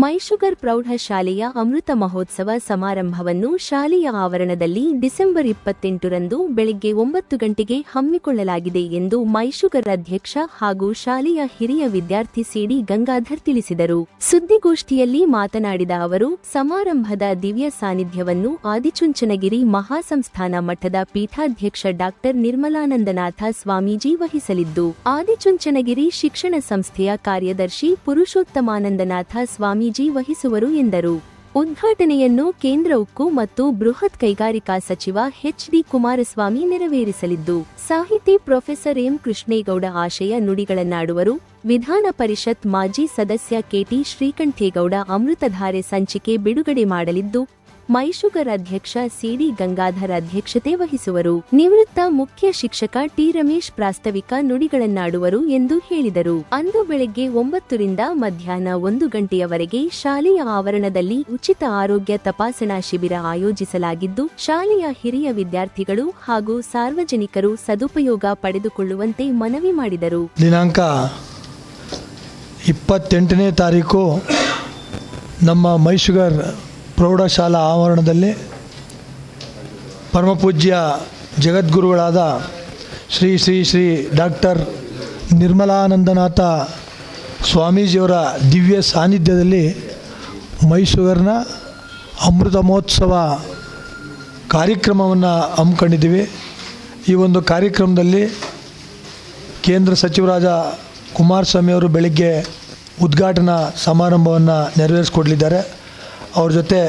ಮೈಶುಗರ್ ಪ್ರೌಢಶಾಲೆಯ ಅಮೃತ ಮಹೋತ್ಸವ ಸಮಾರಂಭವನ್ನು ಶಾಲೆಯ ಆವರಣದಲ್ಲಿ ಡಿಸೆಂಬರ್ ಇಪ್ಪತ್ತೆಂಟರಂದು ಬೆಳಗ್ಗೆ ಒಂಬತ್ತು ಗಂಟೆಗೆ ಹಮ್ಮಿಕೊಳ್ಳಲಾಗಿದೆ ಎಂದು ಮೈಶುಗರ್ ಅಧ್ಯಕ್ಷ ಹಾಗೂ ಶಾಲೆಯ ಹಿರಿಯ ವಿದ್ಯಾರ್ಥಿ ಸಿಡಿ ಗಂಗಾಧರ್ ತಿಳಿಸಿದರು. ಸುದ್ದಿಗೋಷ್ಠಿಯಲ್ಲಿ ಮಾತನಾಡಿದ ಅವರು, ಸಮಾರಂಭದ ದಿವ್ಯ ಸಾನ್ನಿಧ್ಯವನ್ನು ಆದಿಚುಂಚನಗಿರಿ ಮಹಾಸಂಸ್ಥಾನ ಮಠದ ಪೀಠಾಧ್ಯಕ್ಷ ಡಾಕ್ಟರ್ ನಿರ್ಮಲಾನಂದನಾಥ ಸ್ವಾಮೀಜಿ ವಹಿಸಲಿದ್ದು, ಆದಿಚುಂಚನಗಿರಿ ಶಿಕ್ಷಣ ಸಂಸ್ಥೆಯ ಕಾರ್ಯದರ್ಶಿ ಪುರುಷೋತ್ತಮಾನಂದನಾಥ ಸ್ವಾಮೀಜಿ ವಹಿಸುವರು ಎಂದರು. ಉದ್ಘಾಟನೆಯನ್ನು ಕೇಂದ್ರ ಉಕ್ಕು ಮತ್ತು ಬೃಹತ್ ಕೈಗಾರಿಕಾ ಸಚಿವ ಎಚ್ ಡಿ ಕುಮಾರಸ್ವಾಮಿ ನೆರವೇರಿಸಲಿದ್ದು, ಸಾಹಿತಿ ಪ್ರೊಫೆಸರ್ ಎಂ ಕೃಷ್ಣೇಗೌಡ ಆಶಯ ನುಡಿಗಳನ್ನಾಡುವರು, ವಿಧಾನ ಪರಿಷತ್ ಮಾಜಿ ಸದಸ್ಯ ಕೆಟಿ ಶ್ರೀಕಂಠೇಗೌಡ ಅಮೃತಧಾರೆ ಸಂಚಿಕೆ ಬಿಡುಗಡೆ ಮಾಡಲಿದ್ದು ಮೈಶುಗರ್ ಅಧ್ಯಕ್ಷ ಸಿಡಿ ಗಂಗಾಧರ್ ಅಧ್ಯಕ್ಷತೆ ವಹಿಸುವರು. ನಿವೃತ್ತ ಮುಖ್ಯ ಶಿಕ್ಷಕ ಟಿ ರಮೇಶ್ ಪ್ರಾಸ್ತಾವಿಕ ನುಡಿಗಳನ್ನಾಡುವರು ಎಂದು ಹೇಳಿದರು. ಅಂದು ಬೆಳಗ್ಗೆ ಒಂಬತ್ತರಿಂದ ಮಧ್ಯಾಹ್ನ ಒಂದು ಗಂಟೆಯವರೆಗೆ ಶಾಲೆಯ ಆವರಣದಲ್ಲಿ ಉಚಿತ ಆರೋಗ್ಯ ತಪಾಸಣಾ ಶಿಬಿರ ಆಯೋಜಿಸಲಾಗಿದ್ದು, ಶಾಲೆಯ ಹಿರಿಯ ವಿದ್ಯಾರ್ಥಿಗಳು ಹಾಗೂ ಸಾರ್ವಜನಿಕರು ಸದುಪಯೋಗ ಪಡೆದುಕೊಳ್ಳುವಂತೆ ಮನವಿ ಮಾಡಿದರು. ದಿನಾಂಕ ಇಪ್ಪತ್ತೆಂಟನೇ ತಾರೀಕು ನಮ್ಮ ಮೈಶುಗರ್ ಪ್ರೌಢಶಾಲಾ ಆವರಣದಲ್ಲಿ ಪರಮಪೂಜ್ಯ ಜಗದ್ಗುರುಗಳಾದ ಶ್ರೀ ಶ್ರೀ ಶ್ರೀ ಡಾಕ್ಟರ್ ನಿರ್ಮಲಾನಂದನಾಥ ಸ್ವಾಮೀಜಿಯವರ ದಿವ್ಯ ಸಾನ್ನಿಧ್ಯದಲ್ಲಿ ಮೈಸೂರಿನ ಅಮೃತ ಮಹೋತ್ಸವ ಕಾರ್ಯಕ್ರಮವನ್ನು ಹಮ್ಮಿಕೊಂಡಿದ್ದೀವಿ. ಈ ಒಂದು ಕಾರ್ಯಕ್ರಮದಲ್ಲಿ ಕೇಂದ್ರ ಸಚಿವರಾದ ಕುಮಾರಸ್ವಾಮಿಯವರು ಬೆಳಿಗ್ಗೆ ಉದ್ಘಾಟನಾ ಸಮಾರಂಭವನ್ನು ನೆರವೇರಿಸ್ಕೊಡ್ಲಿದ್ದಾರೆ. ಅವ್ರ ಜೊತೆ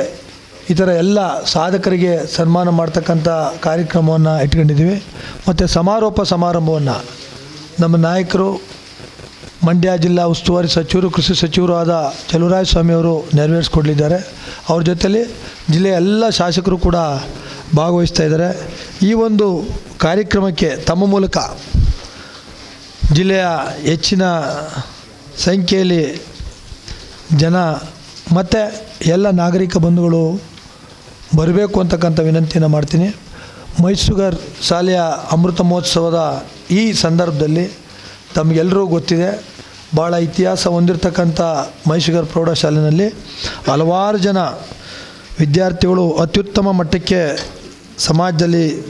ಇತರ ಎಲ್ಲ ಸಾಧಕರಿಗೆ ಸನ್ಮಾನ ಮಾಡ್ತಕ್ಕಂಥ ಕಾರ್ಯಕ್ರಮವನ್ನು ಇಟ್ಕೊಂಡಿದ್ದೀವಿ. ಮತ್ತು ಸಮಾರೋಪ ಸಮಾರಂಭವನ್ನು ನಮ್ಮ ನಾಯಕರು, ಮಂಡ್ಯ ಜಿಲ್ಲಾ ಉಸ್ತುವಾರಿ ಸಚಿವರು, ಕೃಷಿ ಸಚಿವರು ಆದ ಚಲುವರಾಯ ಸ್ವಾಮಿ ಅವರು ನೆರವೇರಿಸ್ಕೊಡ್ಲಿದ್ದಾರೆ. ಅವ್ರ ಜೊತೆಲಿ ಜಿಲ್ಲೆಯ ಎಲ್ಲ ಶಾಸಕರು ಕೂಡ ಭಾಗವಹಿಸ್ತಾ ಇದ್ದಾರೆ. ಈ ಒಂದು ಕಾರ್ಯಕ್ರಮಕ್ಕೆ ತಮ್ಮ ಮೂಲಕ ಜಿಲ್ಲೆಯ ಹೆಚ್ಚಿನ ಸಂಖ್ಯೆಯಲ್ಲಿ ಜನ ಮತ್ತು ಎಲ್ಲ ನಾಗರಿಕ ಬಂಧುಗಳು ಬರಬೇಕು ಅಂತಕ್ಕಂಥ ವಿನಂತಿಯನ್ನು ಮಾಡ್ತೀನಿ. ಮೈಸೂಗರ್ ಶಾಲೆಯ ಅಮೃತ ಮಹೋತ್ಸವದ ಈ ಸಂದರ್ಭದಲ್ಲಿ ತಮಗೆಲ್ಲರೂ ಗೊತ್ತಿದೆ ಭಾಳ ಇತಿಹಾಸ ಹೊಂದಿರತಕ್ಕಂಥ ಮೈಸೂಗರ್ ಪ್ರೌಢಶಾಲೆಯಲ್ಲಿ ಹಲವಾರು ಜನ ವಿದ್ಯಾರ್ಥಿಗಳು ಅತ್ಯುತ್ತಮ ಮಟ್ಟಕ್ಕೆ ಸಮಾಜದಲ್ಲಿ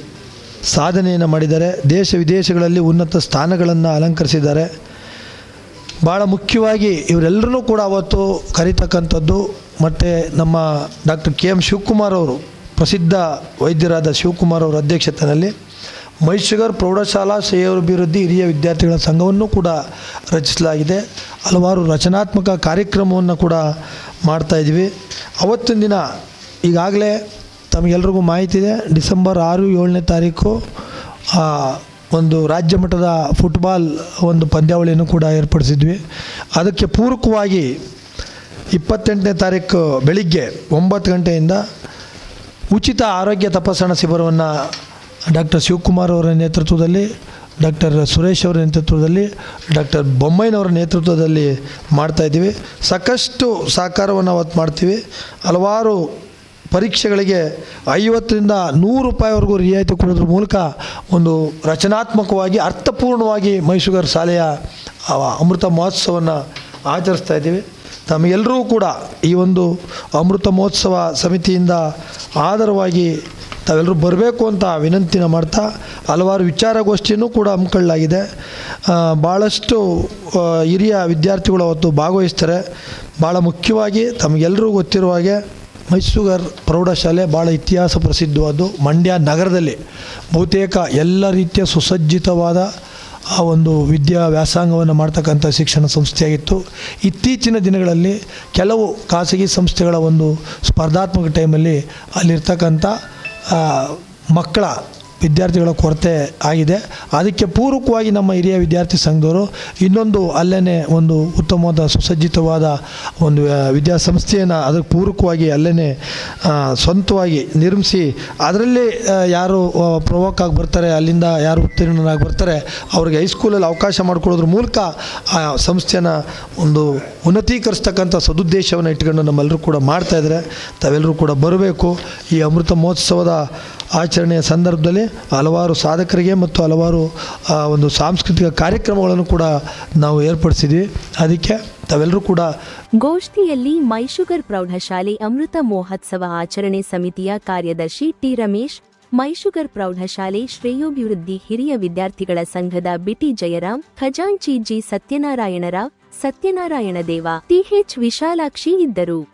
ಸಾಧನೆಯನ್ನು ಮಾಡಿದ್ದಾರೆ. ದೇಶ ವಿದೇಶಗಳಲ್ಲಿ ಉನ್ನತ ಸ್ಥಾನಗಳನ್ನು ಅಲಂಕರಿಸಿದ್ದಾರೆ. ಭಾಳ ಮುಖ್ಯವಾಗಿ ಇವರೆಲ್ಲರೂ ಕೂಡ ಅವತ್ತು ಕರೀತಕ್ಕಂಥದ್ದು ಮತ್ತು ನಮ್ಮ ಡಾಕ್ಟರ್ ಕೆ ಎಂ ಶಿವಕುಮಾರ್ ಅವರು, ಪ್ರಸಿದ್ಧ ವೈದ್ಯರಾದ ಶಿವಕುಮಾರ್ ಅವರ ಅಧ್ಯಕ್ಷತೆಯಲ್ಲಿ ಮೈಸೂಗರ್ ಪ್ರೌಢಶಾಲಾ ಶ್ರೇಯೋಭಿವೃದ್ಧಿ ಹಿರಿಯ ವಿದ್ಯಾರ್ಥಿಗಳ ಸಂಘವನ್ನು ಕೂಡ ರಚಿಸಲಾಗಿದೆ. ಹಲವಾರು ರಚನಾತ್ಮಕ ಕಾರ್ಯಕ್ರಮವನ್ನು ಕೂಡ ಮಾಡ್ತಾಯಿದ್ವಿ ಅವತ್ತಿನ ದಿನ ಈಗಾಗಲೇ ತಮಗೆಲ್ರಿಗೂ ಮಾಹಿತಿ ಇದೆ. ಡಿಸೆಂಬರ್ ಆರು ಏಳನೇ ತಾರೀಕು ಒಂದು ರಾಜ್ಯ ಮಟ್ಟದ ಫುಟ್ಬಾಲ್ ಒಂದು ಪಂದ್ಯಾವಳಿಯನ್ನು ಕೂಡ ಏರ್ಪಡಿಸಿದ್ವಿ. ಅದಕ್ಕೆ ಪೂರಕವಾಗಿ ಇಪ್ಪತ್ತೆಂಟನೇ ತಾರೀಕು ಬೆಳಿಗ್ಗೆ ಒಂಬತ್ತು ಗಂಟೆಯಿಂದ ಉಚಿತ ಆರೋಗ್ಯ ತಪಾಸಣಾ ಶಿಬಿರವನ್ನು ಡಾಕ್ಟರ್ ಶಿವಕುಮಾರ್ ಅವರ ನೇತೃತ್ವದಲ್ಲಿ, ಡಾಕ್ಟರ್ ಸುರೇಶ್ ಅವರ ನೇತೃತ್ವದಲ್ಲಿ, ಡಾಕ್ಟರ್ ಬೊಮ್ಮಯ್ಯನವರ ನೇತೃತ್ವದಲ್ಲಿ ಮಾಡ್ತಾಯಿದ್ದೀವಿ ಸಾಕಷ್ಟು ಸಹಕಾರವನ್ನು ಅವತ್ತು ಮಾಡ್ತೀವಿ. ಹಲವಾರು ಪರೀಕ್ಷೆಗಳಿಗೆ ಐವತ್ತರಿಂದ ನೂರು ರೂಪಾಯಿವರೆಗೂ ರಿಯಾಯಿತಿ ಕೊಡೋದ್ರ ಮೂಲಕ ಒಂದು ರಚನಾತ್ಮಕವಾಗಿ, ಅರ್ಥಪೂರ್ಣವಾಗಿ ಮೈಸೂರು ಶಾಲೆಯ ಅಮೃತ ಮಹೋತ್ಸವವನ್ನು ಆಚರಿಸ್ತಾ ಇದ್ದೀವಿ. ತಮಗೆಲ್ಲರೂ ಕೂಡ ಈ ಒಂದು ಅಮೃತ ಮಹೋತ್ಸವ ಸಮಿತಿಯಿಂದ ಆಧಾರವಾಗಿ ತಾವೆಲ್ಲರೂ ಬರಬೇಕು ಅಂತ ವಿನಂತಿನ ಮಾಡ್ತಾ ಹಲವಾರು ವಿಚಾರಗೋಷ್ಠಿಯನ್ನು ಕೂಡ ಹಮ್ಮಿಕೊಳ್ಳಲಾಗಿದೆ. ಭಾಳಷ್ಟು ಹಿರಿಯ ವಿದ್ಯಾರ್ಥಿಗಳು ಅವತ್ತು ಭಾಗವಹಿಸ್ತಾರೆ. ಭಾಳ ಮುಖ್ಯವಾಗಿ ತಮಗೆಲ್ಲರೂ ಗೊತ್ತಿರುವ ಹಾಗೆ ಮೈಸೂಗರ್ ಪ್ರೌಢಶಾಲೆ ಭಾಳ ಇತಿಹಾಸ ಪ್ರಸಿದ್ಧವಾದ್ದು ಮಂಡ್ಯ ನಗರದಲ್ಲಿ. ಬಹುತೇಕ ಎಲ್ಲ ರೀತಿಯ ಸುಸಜ್ಜಿತವಾದ ಆ ಒಂದು ವಿದ್ಯಾ ವ್ಯಾಸಂಗವನ್ನು ಮಾಡ್ತಕ್ಕಂಥ ಶಿಕ್ಷಣ ಸಂಸ್ಥೆಯಾಗಿತ್ತು. ಇತ್ತೀಚಿನ ದಿನಗಳಲ್ಲಿ ಕೆಲವು ಖಾಸಗಿ ಸಂಸ್ಥೆಗಳ ಒಂದು ಸ್ಪರ್ಧಾತ್ಮಕ ಟೈಮಲ್ಲಿ ಅಲ್ಲಿರ್ತಕ್ಕಂಥ ಮಕ್ಕಳ ವಿದ್ಯಾರ್ಥಿಗಳ ಕೊರತೆ ಆಗಿದೆ. ಅದಕ್ಕೆ ಪೂರಕವಾಗಿ ನಮ್ಮ ಹಿರಿಯ ವಿದ್ಯಾರ್ಥಿ ಸಂಘದವರು ಇನ್ನೊಂದು ಅಲ್ಲೇ ಒಂದು ಉತ್ತಮವಾದ ಸುಸಜ್ಜಿತವಾದ ಒಂದು ವಿದ್ಯಾಸಂಸ್ಥೆಯನ್ನು ಅದಕ್ಕೆ ಪೂರಕವಾಗಿ ಅಲ್ಲೇ ಸ್ವಂತವಾಗಿ ನಿರ್ಮಿಸಿ ಅದರಲ್ಲಿ ಯಾರು ಪ್ರವೋಕ್ ಆಗಿ ಬರ್ತಾರೆ, ಅಲ್ಲಿಂದ ಯಾರು ಉತ್ತೀರ್ಣರಾಗಿ ಬರ್ತಾರೆ, ಅವ್ರಿಗೆ ಹೈಸ್ಕೂಲಲ್ಲಿ ಅವಕಾಶ ಮಾಡಿಕೊಡೋದ್ರ ಮೂಲಕ, ಆ, ಸಂಸ್ಥೆಯನ್ನು ಒಂದು ಉನ್ನತೀಕರಿಸ್ತಕ್ಕಂಥ ಸದುದ್ದೇಶವನ್ನು ಇಟ್ಕೊಂಡು ನಮ್ಮೆಲ್ಲರೂ ಕೂಡ ಮಾಡ್ತಾಯಿದ್ದಾರೆ ತಾವೆಲ್ಲರೂ ಕೂಡ ಬರಬೇಕು. ಈ ಅಮೃತ ಮಹೋತ್ಸವದ ಆಚರಣೆಯ ಸಂದರ್ಭದಲ್ಲಿ ಹಲವಾರು ಸಾಧಕರಿಗೆ ಮತ್ತು ಹಲವಾರು ಒಂದು ಸಾಂಸ್ಕೃತಿಕ ಕಾರ್ಯಕ್ರಮಗಳನ್ನು ಕೂಡ ನಾವು ಏರ್ಪಡಿಸಿದ್ವಿ. ಅದಕ್ಕೆ ತಾವೆಲ್ಲರೂ ಕೂಡ ಗೋಷ್ಠಿಯಲ್ಲಿ ಮೈಶುಗರ್ ಪ್ರೌಢಶಾಲೆ ಅಮೃತ ಮಹೋತ್ಸವ ಆಚರಣೆ ಸಮಿತಿಯ ಕಾರ್ಯದರ್ಶಿ ಟಿ ರಮೇಶ್, ಮೈಶುಗರ್ ಪ್ರೌಢಶಾಲೆ ಶ್ರೇಯೋಭಿವೃದ್ಧಿ ಹಿರಿಯ ವಿದ್ಯಾರ್ಥಿಗಳ ಸಂಘದ ಬಿಟಿ ಜಯರಾಮ್ ಖಜಾಂಚಿ ಜಿ ಸತ್ಯನಾರಾಯಣರಾವ್ ಸತ್ಯನಾರಾಯಣ ದೇವ ಟಿಎಚ್ ವಿಶಾಲಾಕ್ಷಿ ಇದ್ದರು.